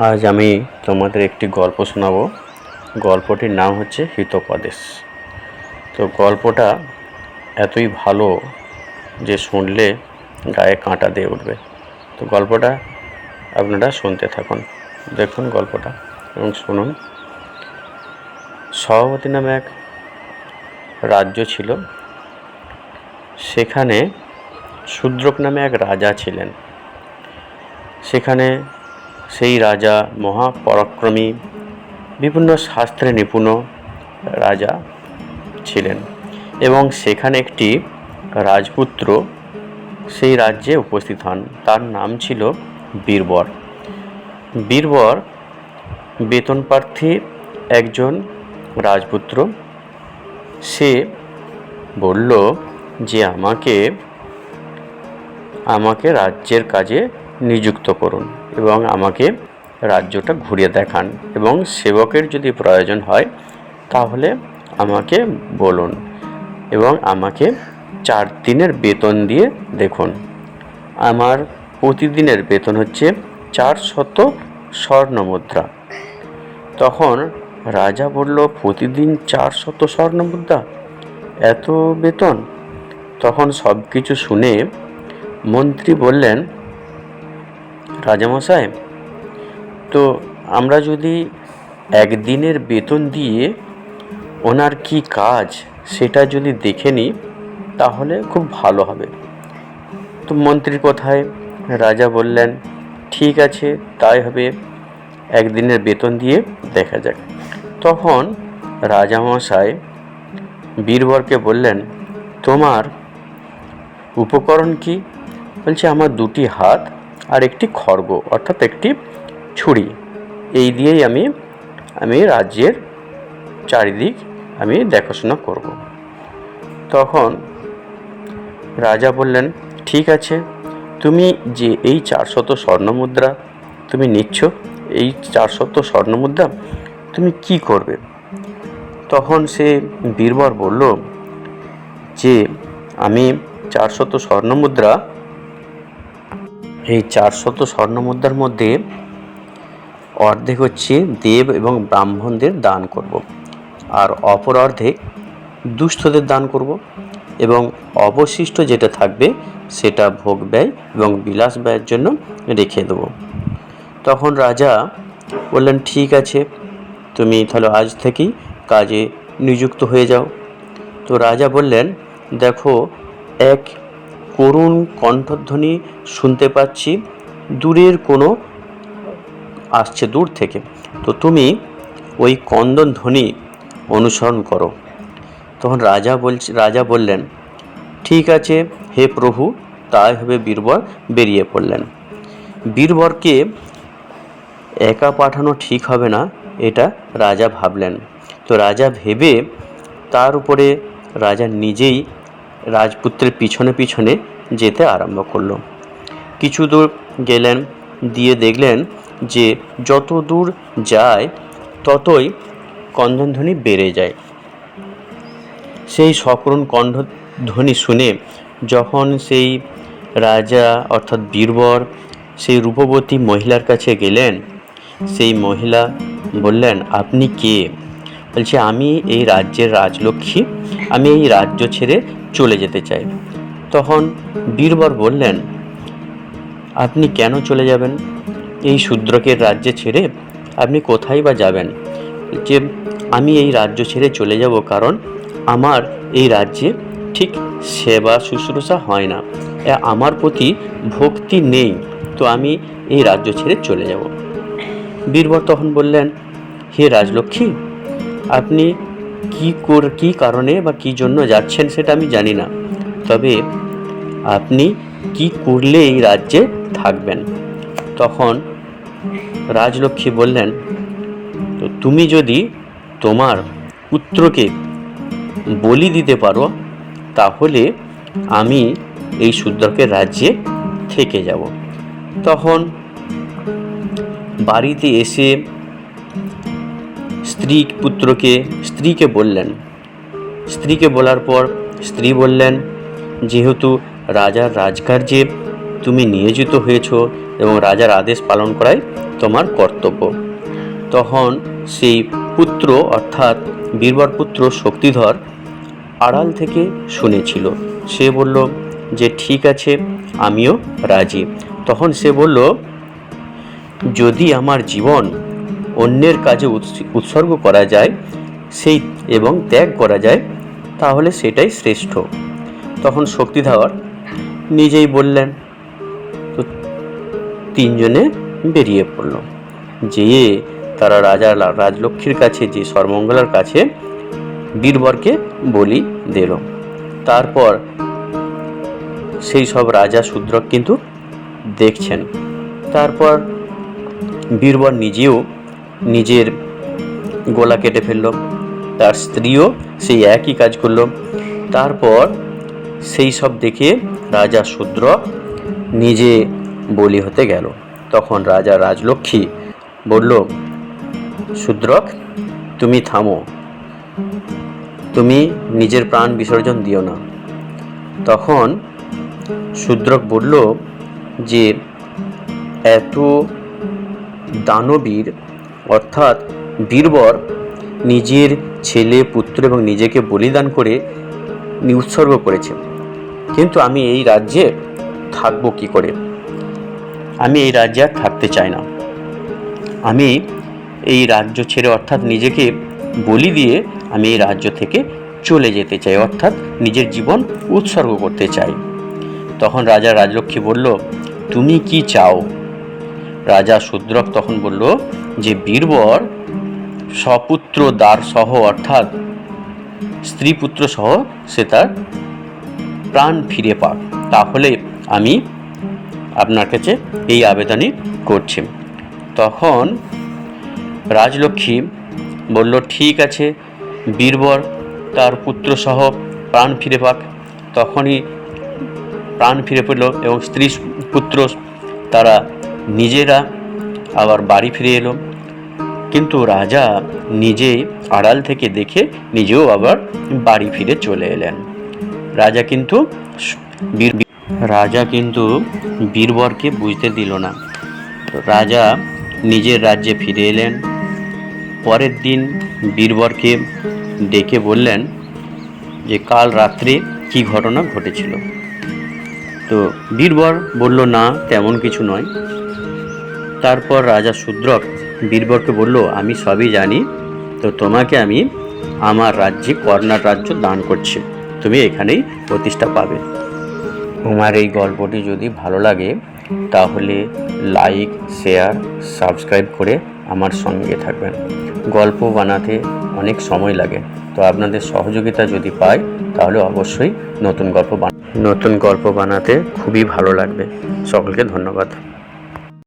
আজ আমি তোমাদের একটি গল্প শোনাবো। গল্পটির নাম হচ্ছে হিতোপদেশ। তো গল্পটা এতই ভালো যে শুনলে গায়ে কাঁটা দিয়ে উঠবে। তো গল্পটা আপনারা শুনতে থাকুন। দেখুন গল্পটা এবং শুনুন। সভাপতি নামে এক রাজ্য ছিল। সেখানে শূদ্রক নামে এক রাজা ছিলেন। সেখানে সেই রাজা মহাপরাক্রমী, বিভিন্ন শাস্ত্রে নিপুণ রাজা ছিলেন এবং সেখানে একটি রাজপুত্র সেই রাজ্যে উপস্থিত হন। তার নাম ছিল বীরবর। বীরবর বেতন প্রার্থী একজন রাজপুত্র। সে বলল যে, আমাকে আমাকে রাজ্যের কাজে নিযুক্ত করুন। এবং আমাকে রাজ্যটা ঘুরিয়ে দেখান এবং সেবকের যদি প্রয়োজন হয়, তাহলে আমাকে বলুন এবং আমাকে চার দিনের বেতন দিয়ে দেখুন। আমার প্রতিদিনের বেতন হচ্ছে চার শত স্বর্ণ মুদ্রা। তখন রাজা বলল, প্রতিদিন চার শত স্বর্ণ মুদ্রা? এত বেতন? তখন সব কিছু শুনে মন্ত্রী বললেন রাজামশাই, তো আমরা যদি একদিনের বেতন দিয়ে ওনার কি কাজ সেটা যদি দেখে নিই, তাহলে খুব ভালো হবে। তো মন্ত্রীর কথায় রাজা বললেন, ঠিক আছে, তাই হবে। একদিনের বেতন দিয়ে দেখা যাক। তখন রাজামশাই বীরবরকে বললেন, তোমার উপকরণ কি? বলছে, আমার দুটি হাত আর একটি খড়গ, অর্থাৎ একটি ছুরি। এই দিয়েই আমি আমি রাজ্যের চারিদিক আমি দেখাশোনা করব। তখন রাজা বললেন, ঠিক আছে, তুমি যে এই চারশত স্বর্ণমুদ্রা তুমি নিচ্ছ, এই চারশত স্বর্ণমুদ্রা তুমি কি করবে? তখন সে বীরবর বলল, যে আমি চারশত স্বর্ণমুদ্রা এই চারশত স্বর্ণমুদ্রার মধ্যে অর্ধেক হচ্ছে দেব এবং ব্রাহ্মণদের দান করব। আর অপর অর্ধেক দুস্থদের দান করব এবং অবশিষ্ট যেটা থাকবে সেটা ভোগ ব্যয় এবং বিলাস ব্যয়ের জন্য রেখে দেবো তখন রাজা বললেন, ঠিক আছে, তুমি তাহলে আজ থেকেই কাজে নিযুক্ত হয়ে যাও তো রাজা বললেন, দেখো, এক করুণ কণ্ঠধ্বনি শুনতে পাচ্ছি। দূরের কোনো আসছে দূর থেকে। তো তুমি ওই কন্দন ধ্বনি অনুসরণ করো। তখন রাজা বলছে, রাজা বললেন, ঠিক আছে, হে প্রভু। তাই হবে বীরবর বেরিয়ে পড়লেন। বীরবরকে একা পাঠানো ঠিক হবে না, এটা রাজা ভাবলেন। তো রাজা ভেবে তার উপরে রাজা নিজেই রাজপুত্রের পিছনে পিছনে যেতে আরম্ভ করল। কিছু দূর গেলেন, দিয়ে দেখলেন যে যত দূর যায়, ততই কন্দনধ্বনি বেড়ে যায়। সেই সকরুণ কণ্ঠধ্বনি শুনে যখন সেই রাজা অর্থাৎ বীরবর, সেই রূপবতী মহিলার কাছে গেলেন, সেই মহিলা বললেন, আপনি কে? বলছে, আমি এই রাজ্যের রাজলক্ষ্মী। আমি এই রাজ্য ছেড়ে চলে যেতে চাই। তখন বীরবর বললেন, আপনি কেন চলে যাবেন? এই শূদ্রকের রাজ্যে ছেড়ে আপনি কোথায় বা যাবেন? যে আমি এই রাজ্য ছেড়ে চলে যাব কারণ আমার এই রাজ্যে ঠিক সেবা শুশ্রূষা হয় না। আমার প্রতি ভক্তি নেই, তো আমি এই রাজ্য ছেড়ে চলে যাব। বীরবর তখন বললেন, হে রাজলক্ষ্মী, আপনি কি কর, কী কারণে বা কী জন্য যাচ্ছেন সেটা আমি জানি না। তবে আপনি কি করলে এই রাজ্যে থাকবেন? তখন রাজলক্ষ্মী বললেন, তো তুমি যদি তোমার পুত্রকে বলি দিতে পারো, তাহলে আমি এই শূদ্রকের রাজ্যে থেকে যাব। তখন বাড়িতে এসে স্ত্রী পুত্রকে স্ত্রীকে বললেন। স্ত্রীকে বলার পর স্ত্রী বললেন, যেহেতু রাজার রাজকার্যে তুমি নিয়োজিত হয়েছ এবং রাজার আদেশ পালন করাই তোমার কর্তব্য, তখন সেই পুত্র অর্থাৎ বীরবর পুত্র শক্তিধর আড়াল থেকে শুনেছিল। সে বলল, যে ঠিক আছে, আমিও রাজি। তখন সে বলল, যদি আমার জীবন অন্যের কাজে উৎস- উৎসর্গ করা যায়, সেই এবং ত্যাগ করা যায়, তাহলে সেটাই শ্রেষ্ঠ। তখন শক্তিধর নিজেই বললেন, তো তিনজনে বেরিয়ে পড়ল। যেয়ে তারা রাজা রাজলক্ষ্মীর কাছে যে সর্বমঙ্গলার কাছে বীরবরকে বলি দিল। তারপর সেই সব রাজা শূদ্রক কিন্তু দেখছেন। তারপর বীরবর নিজেও নিজের গলা কেটে ফেলল। তার স্ত্রীও সেই একই কাজ করল। তারপর সেই সব দেখে রাজা শূদ্র নিজে বলি হতে গেল। তখন রাজা রাজলক্ষ্মী বলল শূদ্রক তুমি থামো। তুমি নিজের প্রাণ বিসর্জন দিও না। তখন শূদ্রক বলল যে, এত দানবীর অর্থাৎ বীরবর নিজের ছেলে, পুত্র এবং নিজেকে বলিদান করে উৎসর্গ করেছে। কিন্তু আমি এই রাজ্যে থাকব কি করে? আমি এই রাজ্যে আর থাকতে চাই না। আমি এই রাজ্য ছেড়ে অর্থাৎ নিজেকে বলি দিয়ে আমি এই রাজ্য থেকে চলে যেতে চাই, অর্থাৎ নিজের জীবন উৎসর্গ করতে চাই। তখন রাজা রাজলক্ষ্মী বলল, তুমি কি চাও? রাজা শূদ্রক তখন বলল যে বীরবর সপুত্র দ্বার সহ অর্থাৎ স্ত্রী পুত্র সহ সে তার প্রাণ ফিরে পাক। তাহলে আমি আপনার কাছে এই আবেদনই করছি। তখন রাজলক্ষ্মী বলল, ঠিক আছে, বীরবর তার পুত্র সহ প্রাণ ফিরে পাক। তখনই প্রাণ ফিরে পেল এবং স্ত্রী পুত্র তারা নিজেরা আবার বাড়ি ফিরে এলো। কিন্তু রাজা নিজে আড়াল থেকে দেখে নিজেও আবার বাড়ি ফিরে চলে এলেন। রাজা কিন্তু রাজা কিন্তু বীরবরকে বুঝতে দিল না। রাজা নিজের রাজ্যে ফিরে এলেন। পরের দিন বীরবরকে ডেকে বললেন যে, কাল রাত্রে কি ঘটনা ঘটেছিল? তো বীরবর বলল, না, তেমন কিছু নয়। তারপর রাজা শূদ্রক বীরবরকে বলল, আমি সবই জানি, তো তোমাকে আমি আমার রাজ্যে কর্ণাট রাজ্য দান করছি। তুমি এখানেই প্রতিষ্ঠা পাবে। তোমার এই গল্পটি যদি ভালো লাগে, তাহলে লাইক, শেয়ার, সাবস্ক্রাইব করে আমার সঙ্গে থাকবেন। গল্প বানাতে অনেক সময় লাগে, তো আপনাদের সহযোগিতা যদি পাই, তাহলে অবশ্যই নতুন গল্প বান, নতুন গল্প বানাতে খুবই ভালো লাগবে। সকলকে ধন্যবাদ।